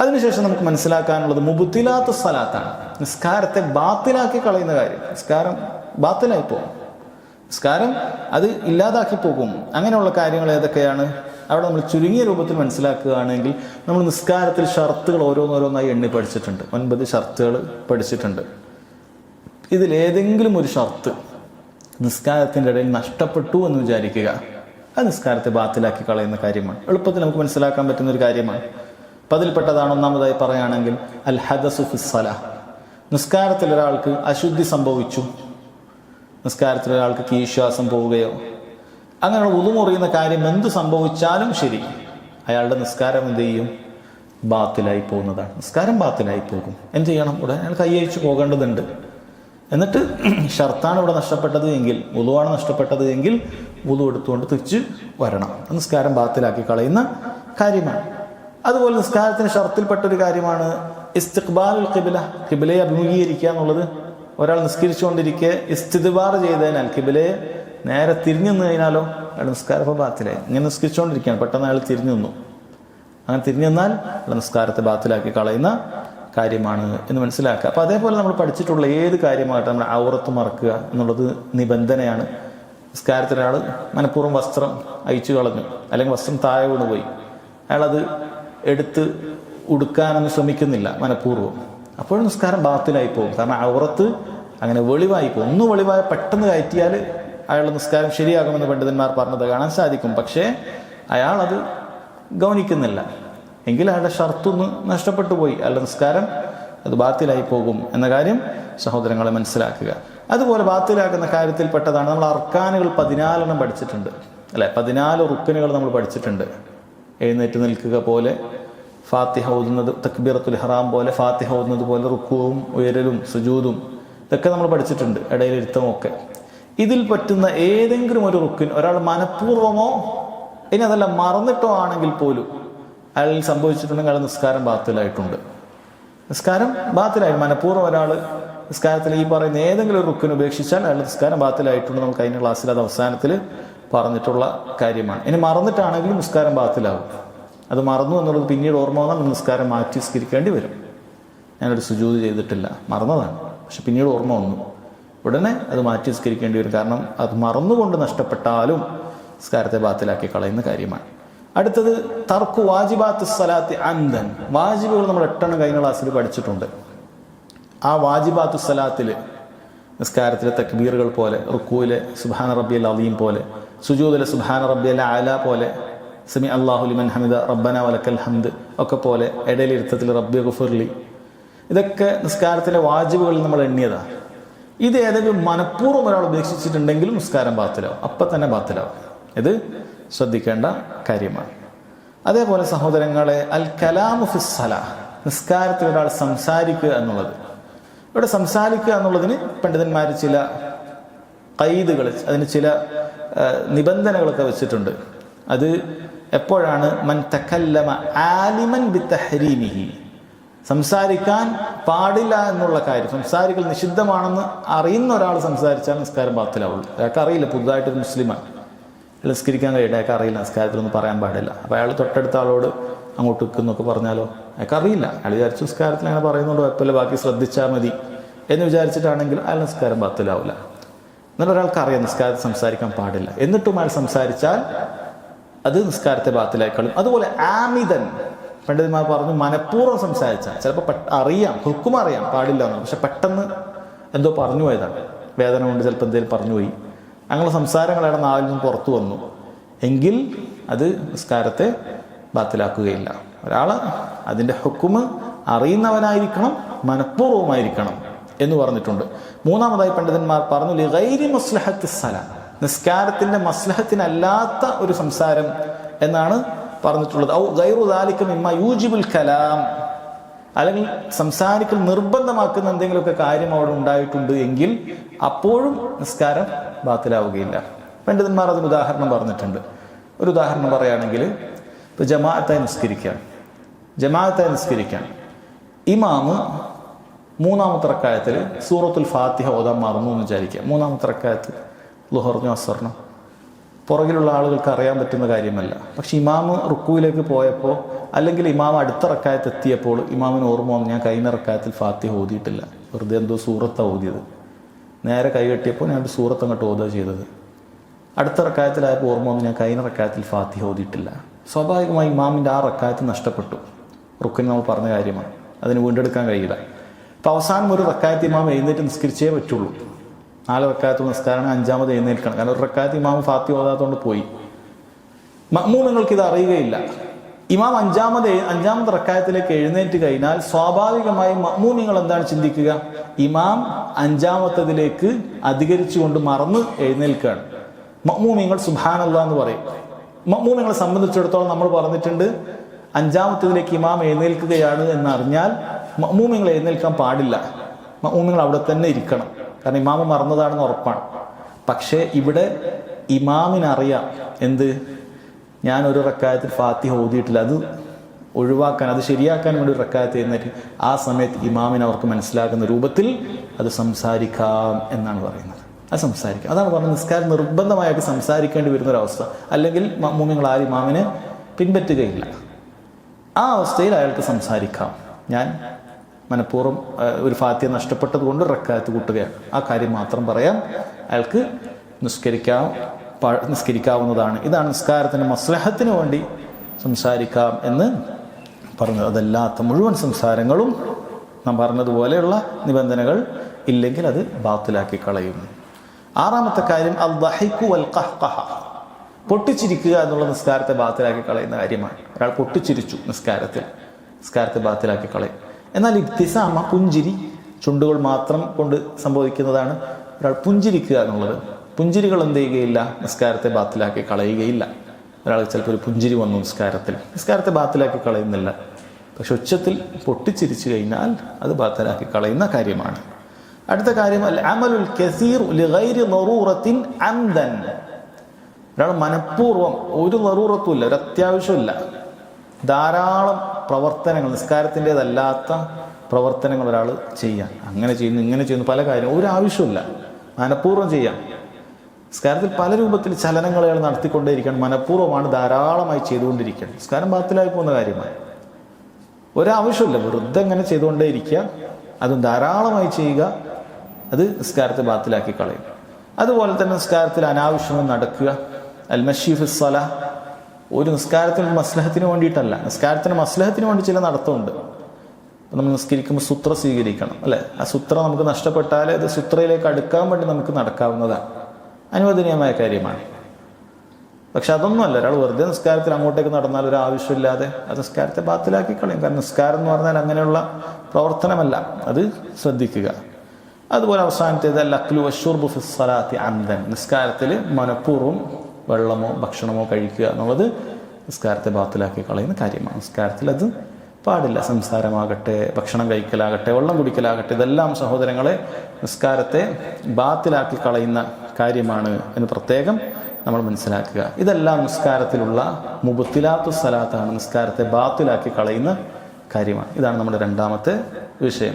അതിനുശേഷം നമുക്ക് മനസ്സിലാക്കാനുള്ളത് മുബുത്തിലാത്ത സ്ഥലത്താണ് നിസ്കാരത്തെ ബാത്തിലാക്കി കളയുന്ന കാര്യം. നിസ്കാരം ബാത്തിലായി പോകും. നിസ്കാരം അത് ഇല്ലാതാക്കി പോകും. അങ്ങനെയുള്ള കാര്യങ്ങൾ ഏതൊക്കെയാണ്? അവിടെ നമ്മൾ ചുരുങ്ങിയ രൂപത്തിൽ മനസ്സിലാക്കുകയാണെങ്കിൽ നമ്മൾ നിസ്കാരത്തിൽ ഷർത്തുകൾ ഓരോന്നോരോന്നായി എണ്ണി പഠിച്ചിട്ടുണ്ട്. ഒൻപത് ഷർത്തുകൾ പഠിച്ചിട്ടുണ്ട്. ഇതിലേതെങ്കിലും ഒരു ഷർത്ത് നിസ്കാരത്തിന്റെ ഇടയിൽ നഷ്ടപ്പെട്ടു എന്ന് വിചാരിക്കുക. അത് നിസ്കാരത്തെ ബാത്തിലാക്കി കളയുന്ന കാര്യമാണ്. എളുപ്പത്തിൽ നമുക്ക് മനസ്സിലാക്കാൻ പറ്റുന്ന ഒരു കാര്യമാണ്. അപ്പം അതിൽപ്പെട്ടതാണ് ഒന്നാമതായി പറയുകയാണെങ്കിൽ അൽ ഹദസു ഫിസ്സല നിസ്കാരത്തിൽ ഒരാൾക്ക് അശുദ്ധി സംഭവിച്ചു. നിസ്കാരത്തിൽ ഒരാൾക്ക് കീശ്വാസം പോവുകയോ അങ്ങനെയുള്ള ഉതുമുറിയുന്ന കാര്യം എന്ത് സംഭവിച്ചാലും ശരി. അയാളുടെ നിസ്കാരം എന്ത് ചെയ്യും? ബാത്തിലായി പോകുന്നതാണ്. നിസ്കാരം ബാത്തിലായി പോകും. എന്ത് ചെയ്യണം? ഉടനെ അയാൾ കൈയഴിച്ച് പോകേണ്ടതുണ്ട്. എന്നിട്ട് ഷർത്താണ് ഇവിടെ നഷ്ടപ്പെട്ടത് എങ്കിൽ ഉതുവാണ് നഷ്ടപ്പെട്ടത് എങ്കിൽ ഉതു എടുത്തുകൊണ്ട് തിരിച്ച് വരണം. നിസ്കാരം ബാത്തിലാക്കി കളയുന്ന കാര്യമാണ്. അതുപോലെ നിസ്കാരത്തിന് ഷർത്തിൽപ്പെട്ട ഒരു കാര്യമാണ് ഇസ്തിഖ്ബാൽ കിബില കിബിലയെ അഭിമുഖീകരിക്കുക എന്നുള്ളത് ഒരാൾ നിസ്കരിച്ചുകൊണ്ടിരിക്കെ ഇസ്തിദ്ബാർ ചെയ്തതിനാൽ കിബിലയെ നേരെ തിരിഞ്ഞു നിന്ന് കഴിഞ്ഞാലോ അയാൾ നിസ്കാരം ഇപ്പോൾ ബാത്തിലായി. ഇങ്ങനെ നിസ്കരിച്ചുകൊണ്ടിരിക്കുകയാണ്. പെട്ടെന്ന് അയാൾ തിരിഞ്ഞു നിന്നു. അങ്ങനെ തിരിഞ്ഞു നിന്നാൽ അയാൾ നിസ്കാരത്തെ ബാത്തിലാക്കി കളയുന്ന കാര്യമാണ് എന്ന് മനസ്സിലാക്കുക. അപ്പോൾ അതേപോലെ നമ്മൾ പഠിച്ചിട്ടുള്ള ഏത് കാര്യമായിട്ട് നമ്മൾ ഔറത്ത് മറക്കുക എന്നുള്ളത് നിബന്ധനയാണ്. നിസ്കാരത്തിൽ ഒരാൾ മനഃപൂർവം വസ്ത്രം അയച്ചു കളഞ്ഞു. അല്ലെങ്കിൽ വസ്ത്രം താഴെ വീണുപോയി. അയാളത് എടുത്ത് ഉടുക്കാനൊന്നും ശ്രമിക്കുന്നില്ല മനഃപൂർവം. അപ്പോഴും നിസ്കാരം ബാത്തിലായി പോകും. കാരണം ഔറത്ത് അങ്ങനെ വെളിവായി പോകും. ഒന്ന് വെളിവായ പെട്ടെന്ന് കയറ്റിയാൽ അയാളുടെ നിസ്കാരം ശരിയാകുമെന്ന് പണ്ഡിതന്മാർ പറഞ്ഞത് കാണാൻ സാധിക്കും. പക്ഷേ അയാളത് ഗൗനിക്കുന്നില്ല. എങ്കിൽ അയാളുടെ ഷർത്തൊന്ന് നഷ്ടപ്പെട്ടു പോയി. അയാളുടെ നിസ്കാരം അത് ബാത്തിലായി പോകും എന്ന കാര്യം സഹോദരങ്ങളെ മനസ്സിലാക്കുക. അതുപോലെ ബാത്തിലാക്കുന്ന കാര്യത്തിൽപ്പെട്ടതാണ് നമ്മൾ അർക്കാനുകൾ പതിനാലെണ്ണം പഠിച്ചിട്ടുണ്ട്. അല്ലെ പതിനാല് റുക്കനുകൾ നമ്മൾ പഠിച്ചിട്ടുണ്ട്. എഴുന്നേറ്റ് നിൽക്കുക പോലെ ഫാത്തിഹ ഓതുന്നത് തക്ബീറത്തുൽ ഹറാം പോലെ ഫാത്തിഹ ഓതുന്നത് പോലെ റുക്കുവും ഉയരലും സുജൂതും ഇതൊക്കെ നമ്മൾ പഠിച്ചിട്ടുണ്ട് ഇടയിലിരുത്തമൊക്കെ ഇതിൽ പറ്റുന്ന ഏതെങ്കിലും ഒരു റുക്കിൻ ഒരാൾ മനഃപൂർവമോ ഇനി അതല്ല മറന്നിട്ടോ ആണെങ്കിൽ പോലും അയാളിൽ സംഭവിച്ചിട്ടുണ്ടെങ്കിൽ അയാൾ നിസ്കാരം ബാത്തിലായിട്ടുണ്ട്. നിസ്കാരം ബാത്തിലായി. മനഃപൂർവം ഒരാൾ നിസ്കാരത്തിൽ ഈ പറയുന്ന ഏതെങ്കിലും ഒരു റുക്കിന് ഉപേക്ഷിച്ചാൽ അയാൾ നിസ്കാരം ബാത്തിലായിട്ടുണ്ട്. നമുക്ക് കഴിഞ്ഞ ക്ലാസ്സിൽ അത് അവസാനത്തിൽ പറഞ്ഞിട്ടുള്ള കാര്യമാണ്. ഇനി മറന്നിട്ടാണെങ്കിലും നിസ്കാരം ബാത്തിലാവും. അത് മറന്നു എന്നുള്ളത് പിന്നീട് ഓർമ്മ വന്നാൽ നിസ്കാരം മാറ്റി സ്കരിക്കേണ്ടി വരും. ഞാനൊരു സുജൂത് ചെയ്തിട്ടില്ല. മറന്നതാണ്. പക്ഷെ പിന്നീട് ഓർമ്മ വന്നു. ഉടനെ അത് മാറ്റി സ്കരിക്കേണ്ടി വരും. കാരണം അത് മറന്നുകൊണ്ട് നഷ്ടപ്പെട്ടാലും നിസ്കാരത്തെ ബാത്തിലാക്കി കളയുന്ന കാര്യമാണ്. അടുത്തത് തർക്കു വാജിബാത്ത് സലാത്തി അന്തൻ വാജിബുകൾ നമ്മൾ എട്ടെണ്ണം കഴിഞ്ഞ ക്ലാസ്സിൽ പഠിച്ചിട്ടുണ്ട്. ആ വാജിബാത്തു സലാത്തിൽ നിസ്കാരത്തിലെ തക്ബീറുകൾ പോലെ റുക്കൂലെ സുബാന അൽ അലീം പോലെ സുജൂദിലെ സുബാന അല ആല പോലെ സമി അള്ളാഹുലിമൻ ഹമിദ റബ്ബന വലക്കൽ ഹംദ് ഒക്കെ പോലെ ഇടയിലിരുത്തത്തിൽ റബ്ബി ഗുഫുർലി ഇതൊക്കെ നിസ്കാരത്തിലെ വാജിബുകളിൽ നമ്മൾ എണ്ണിയതാണ് ഇത് ഏതെങ്കിലും മനഃപൂർവം ഒരാൾ ഉപേക്ഷിച്ചിട്ടുണ്ടെങ്കിലും നിസ്കാരം ബാത്തിലാവും. അപ്പം തന്നെ ബാത്തിലാവും. ഇത് ശ്രദ്ധിക്കേണ്ട കാര്യമാണ്. അതേപോലെ സഹോദരങ്ങളെ അൽ കലാമു ഫിസ്സല നിസ്കാരത്തിൽ ഒരാൾ സംസാരിക്കുക എന്നുള്ളത്. ഇവിടെ സംസാരിക്കുക എന്നുള്ളതിന് പണ്ഡിതന്മാർ ചില കൈതുകൾ അതിന് ചില നിബന്ധനകളൊക്കെ വെച്ചിട്ടുണ്ട്. അത് എപ്പോഴാണ്? മൻ തക്കല്ലമ ആലിമൻ ബി തഹരീമിഹി സംസാരിക്കാൻ പാടില്ല എന്നുള്ള കാര്യം. സംസാരിക്കൽ നിഷിദ്ധമാണെന്ന് അറിയുന്ന ഒരാൾ സംസാരിച്ചാൽ നിസ്കാരം ബാത്തിലാവുള്ളൂ. അയാൾക്ക് അറിയില്ല പുതുതായിട്ട് ഒരു മുസ്ലിമാണ് നിസ്കരിക്കാൻ കഴിയില്ല അയാൾക്ക് അറിയില്ല നിസ്കാരത്തിലൊന്നും പറയാൻ പാടില്ല. അപ്പോൾ അയാൾ തൊട്ടടുത്ത ആളോട് അങ്ങോട്ട് വെക്കുന്നൊക്കെ പറഞ്ഞാലോ? അയാൾക്ക് അറിയില്ല. അയാൾ വിചാരിച്ചു നിസ്കാരത്തിൽ അങ്ങനെ പറയുന്നുണ്ട്? കുഴപ്പമില്ല ബാക്കി ശ്രദ്ധിച്ചാൽ മതി എന്ന് വിചാരിച്ചിട്ടാണെങ്കിൽ അയാൾ നിസ്കാരം ബാത്തിലാവില്ല എന്നാൽ ഒരാൾക്ക് അറിയാം നിസ്കാരത്തിൽ സംസാരിക്കാൻ പാടില്ല. എന്നിട്ടും അയാൾ സംസാരിച്ചാൽ അത് നിസ്കാരത്തെ ബാത്തിലായി കളയും അതുപോലെ ആമിതൻ പണ്ഡിതന്മാർ പറഞ്ഞു മനഃപൂർവം സംസാരിച്ചാൽ ചിലപ്പോൾ അറിയാം ഹുക്കും അറിയാം പാടില്ല എന്ന് പക്ഷെ പെട്ടെന്ന് എന്തോ പറഞ്ഞു പോയതാണ്. വേദന കൊണ്ട് ചിലപ്പോൾ എന്തെങ്കിലും പറഞ്ഞു പോയി. അങ്ങനെ സംസാരങ്ങളാണ് നാവിൽ നിന്ന് പുറത്തു വന്നു. എങ്കിൽ അത് നിസ്കാരത്തെ ബാത്തിലാക്കുകയില്ല ഒരാൾ അതിന്റെ ഹുക്കുമ് അറിയുന്നവനായിരിക്കണം മനഃപൂർവമായിരിക്കണം എന്ന് പറഞ്ഞിട്ടുണ്ട്. മൂന്നാമതായി പണ്ഡിതന്മാർ പറഞ്ഞു ലിഗൈരി മസ്ലഹത്ത് സല. നിസ്കാരത്തിന്റെ മസ്ലഹത്തിനല്ലാത്ത ഒരു സംസാരം എന്നാണ് പറഞ്ഞിട്ടുള്ളത്. ഔ ഗൈറു ദാലിക്കും ഇമ്മ യൂജിബുൽ കലാം. അല്ലെങ്കിൽ സംസാരിക്കൽ നിർബന്ധമാക്കുന്ന എന്തെങ്കിലുമൊക്കെ കാര്യം അവിടെ ഉണ്ടായിട്ടുണ്ട് എങ്കിൽ അപ്പോഴും നിസ്കാരം ബാത്തിലാവുകയില്ല. പണ്ഡിതന്മാർ അതിന് ഉദാഹരണം പറഞ്ഞിട്ടുണ്ട്. ഒരു ഉദാഹരണം പറയുകയാണെങ്കിൽ ഇപ്പൊ ജമാഅത്തായി നിസ്കരിക്കാം. ജമാഅത്തായി നിസ്കരിക്കാം. ഇമാമ് മൂന്നാമത്തെ റക്കായത്തിൽ സൂറത്തുൽ ഫാത്തിഹ ഓതാൻ മറന്നു എന്ന് വിചാരിക്കുക മൂന്നാമത്തെ റക്കായത്തിൽ ലുഹറിനും അസറിനും പുറകിലുള്ള ആളുകൾക്ക് അറിയാൻ പറ്റുന്ന കാര്യമല്ല. പക്ഷെ ഇമാമ് റുക്കുവിലേക്ക് പോയപ്പോൾ അല്ലെങ്കിൽ ഇമാം അടുത്ത റക്കായത്ത് എത്തിയപ്പോൾ ഇമാമിന് ഓർമ്മ വന്നു ഞാൻ കഴിഞ്ഞ റക്കായത്തിൽ ഫാത്തിഹ ഓതിയിട്ടില്ല. വെറുതെ എന്തോ സൂറത്താണ് ഓതിയത്. നേരെ കൈ കെട്ടിയപ്പോൾ ഞാൻ സൂറത്ത് അങ്ങോട്ട് ഓതുക ചെയ്തത്. അടുത്ത റക്കായത്തിലായപ്പോൾ ഓർമ്മ വന്നു ഞാൻ കഴിഞ്ഞ റക്കായത്തിൽ ഫാത്തിഹ ഓതിയിട്ടില്ല. സ്വാഭാവികമായി ഇമാമിന്റെ ആ റക്കായത്ത് നഷ്ടപ്പെട്ടു. റുക്കിന് നമ്മൾ പറഞ്ഞ കാര്യമാണ്. അതിന് വീണ്ടെടുക്കാൻ കഴിയില്ല. അപ്പോൾ അവസാനം ഒരു റക്കായത്ത് ഇമാം എഴുന്നേറ്റ് നിസ്കരിച്ചേ പറ്റുള്ളൂ. നാല് റക്കായത്ത് നിസ്കാരം അഞ്ചാമത് എഴുന്നേൽക്കണം. കാരണം ഒരു റക്കായത്ത് ഇമാം ഫാത്തി ഓതാത്തോണ്ട് പോയി. മമ്മൂമിങ്ങൾക്ക് ഇത് അറിയുകയില്ല. ഇമാം അഞ്ചാമത് അഞ്ചാമത് റക്കായത്തിലേക്ക് എഴുന്നേറ്റ് കഴിഞ്ഞാൽ സ്വാഭാവികമായും മമ്മൂമിങ്ങൾ എന്താണ് ചിന്തിക്കുക? ഇമാം അഞ്ചാമത്തതിലേക്ക് അധികരിച്ചുകൊണ്ട് മറന്ന് എഴുന്നേൽക്കുകയാണ്. മമ്മൂമിങ്ങൾ സുബാനല്ല എന്ന് പറയും. മമ്മൂമിങ്ങളെ സംബന്ധിച്ചിടത്തോളം നമ്മൾ പറഞ്ഞിട്ടുണ്ട് അഞ്ചാമത്തതിലേക്ക് ഇമാം എഴുന്നേൽക്കുകയാണ് എന്നറിഞ്ഞാൽ മമ്മൂമിങ്ങൾ എഴുന്നേൽക്കാൻ പാടില്ല. മമ്മൂമിങ്ങൾ അവിടെ തന്നെ ഇരിക്കണം. കാരണം ഇമാമ മറന്നതാണെന്ന് ഉറപ്പാണ്. പക്ഷേ ഇവിടെ ഇമാമിനറിയാം എന്ത്? ഞാൻ ഒരു റക്കായത്തിൽ ഫാത്തിഹ ഓതിയിട്ടില്ല. അത് ഒഴിവാക്കാൻ അത് ശരിയാക്കാൻ വേണ്ടി ഒരു റക്കായത്ത് എഴുന്നേറ്റ് ആ സമയത്ത് ഇമാമിന് അവർക്ക് മനസ്സിലാക്കുന്ന രൂപത്തിൽ അത് സംസാരിക്കാം എന്നാണ് പറയുന്നത്. അത് സംസാരിക്കാം. അതാണ് പറഞ്ഞത്. നിസ്കാരം നിർബന്ധമായിട്ട് സംസാരിക്കേണ്ടി വരുന്ന ഒരവസ്ഥ അല്ലെങ്കിൽ മൂമിങ്ങൾ ആരും ഇമാമിനെ പിൻപറ്റുകയില്ല. ആ അവസ്ഥയിൽ അയാൾക്ക് സംസാരിക്കാം. ഞാൻ മനഃപൂർവം ഒരു ഫാത്തിയ നഷ്ടപ്പെട്ടത് കൊണ്ട് റക്കായത്ത് കൂട്ടുകയാണ്. ആ കാര്യം മാത്രം പറയാം. അയാൾക്ക് നിസ്കരിക്കാം നിസ്കരിക്കാവുന്നതാണ്. ഇതാണ് നിസ്കാരത്തിന്റെ മസ്ലഹത്തിന് വേണ്ടി സംസാരിക്കാം എന്ന് പറഞ്ഞു. അതല്ലാത്ത മുഴുവൻ സംസാരങ്ങളും നാം പറഞ്ഞതുപോലെയുള്ള നിബന്ധനകൾ ഇല്ലെങ്കിൽ അത് ബാത്തിലാക്കി കളയും ആറാമത്തെ കാര്യം അൽ ദഹിക്കു വൽ ഖഹ്ഖഹ പൊട്ടിച്ചിരിക്കുക എന്നുള്ള നിസ്കാരത്തെ ബാത്തിലാക്കി കളയുന്ന കാര്യമാണ്. ഒരാൾ പൊട്ടിച്ചിരിച്ചു നിസ്കാരത്തിൽ. നിസ്കാരത്തെ ബാത്തിലാക്കി കളയും. എന്നാൽ ഇബ്തിസാമ പുഞ്ചിരി ചുണ്ടുകൾ മാത്രം കൊണ്ട് സംഭവിക്കുന്നതാണ് ഒരാൾ പുഞ്ചിരിക്കുക എന്നുള്ളത്. പുഞ്ചിരികൾ എന്ത് ചെയ്യുകയില്ല? നിസ്കാരത്തെ ബാത്തിലാക്കി കളയുകയില്ല. ഒരാൾ ചിലപ്പോൾ ഒരു പുഞ്ചിരി വന്നു നിസ്കാരത്തിൽ. നിസ്കാരത്തെ ബാത്തിലാക്കി കളയുന്നില്ല. പക്ഷെ ഉച്ചത്തിൽ പൊട്ടിച്ചിരിച്ചു കഴിഞ്ഞാൽ അത് ബാത്തിലാക്കി കളയുന്ന കാര്യമാണ്. അടുത്ത കാര്യം അമലുൽ കസീർ ലിഗൈരി ളറൂറത്തിൻ അംദൻ. ഒരാൾ മനഃപൂർവം ഒരു നെറൂറത്തുമില്ല ഒരു അത്യാവശ്യമില്ല ധാരാളം പ്രവർത്തനങ്ങൾ നിസ്കാരത്തിന്റെതല്ലാത്ത പ്രവർത്തനങ്ങൾ ഒരാൾ ചെയ്യാം അങ്ങനെ ചെയ്യുന്നു ഇങ്ങനെ ചെയ്യുന്നു പല കാര്യങ്ങളും. ഒരു ആവശ്യമില്ല മനഃപൂർവം ചെയ്യാം. നിസ്കാരത്തിൽ പല രൂപത്തിൽ ചലനങ്ങൾ അയാൾ നടത്തിക്കൊണ്ടേയിരിക്കണം. മനഃപൂർവമാണ് ധാരാളമായി ചെയ്തുകൊണ്ടിരിക്കണം നിസ്കാരം ബാത്തിലായി പോകുന്ന കാര്യമാണ്. ഒരാവശ്യമില്ല വെറുതെ ഇങ്ങനെ ചെയ്തുകൊണ്ടേയിരിക്കുക. അതും ധാരാളമായി ചെയ്യുക. അത് നിസ്കാരത്തെ ബാത്തിലാക്കി കളയും. അതുപോലെ തന്നെ നിസ്കാരത്തിൽ അനാവശ്യങ്ങൾ നടക്കുക. അൽ മഷീഫ് ഒരു നിസ്കാരത്തിന് മസ്ലഹത്തിന് വേണ്ടിയിട്ടല്ല. നിസ്കാരത്തിന് മസ്ലഹത്തിന് വേണ്ടി ചില നടത്തമുണ്ട്. നമ്മൾ നിസ്കരിക്കുമ്പോൾ സുത്ര സ്വീകരിക്കണം അല്ലെ? ആ സുത്ര നമുക്ക് നഷ്ടപ്പെട്ടാൽ അത് സുത്രയിലേക്ക് അടുക്കാൻ വേണ്ടി നമുക്ക് നടക്കാവുന്നതാണ്. അനുവദനീയമായ കാര്യമാണ്. പക്ഷെ അതൊന്നുമല്ല. ഒരാൾ വെറുതെ നിസ്കാരത്തിൽ അങ്ങോട്ടേക്ക് നടന്നാൽ ഒരു ആവശ്യമില്ലാതെ അത് നിസ്കാരത്തെ ബാത്തിലാക്കി കളയും. കാരണം നിസ്കാരം എന്ന് പറഞ്ഞാൽ അങ്ങനെയുള്ള പ്രവർത്തനമല്ല. അത് ശ്രദ്ധിക്കുക. അതുപോലെ അവസാനത്തേത് ലക്ലു വഷൂർബു ഫിസ്സലാത്തി അന്തൻ നിസ്കാരത്തിൽ മനഃപൂർവം വെള്ളമോ ഭക്ഷണമോ കഴിക്കുക എന്നുള്ളത് നിസ്കാരത്തെ ബാത്തിലാക്കി കളയുന്ന കാര്യമാണ്. നിസ്കാരത്തിൽ അത് പാടില്ല. സംസാരമാകട്ടെ ഭക്ഷണം കഴിക്കലാകട്ടെ വെള്ളം കുടിക്കലാകട്ടെ ഇതെല്ലാം സഹോദരങ്ങളെ നിസ്കാരത്തെ ബാത്തിലാക്കി കളയുന്ന കാര്യമാണ് എന്ന് പ്രത്യേകം നമ്മൾ മനസ്സിലാക്കുക. ഇതെല്ലാം നിസ്കാരത്തിലുള്ള മുബത്തിലാത്തു സ്ഥലത്താണ് നിസ്കാരത്തെ ബാത്തിലാക്കി കളയുന്ന കാര്യമാണ്. ഇതാണ് നമ്മുടെ രണ്ടാമത്തെ വിഷയം.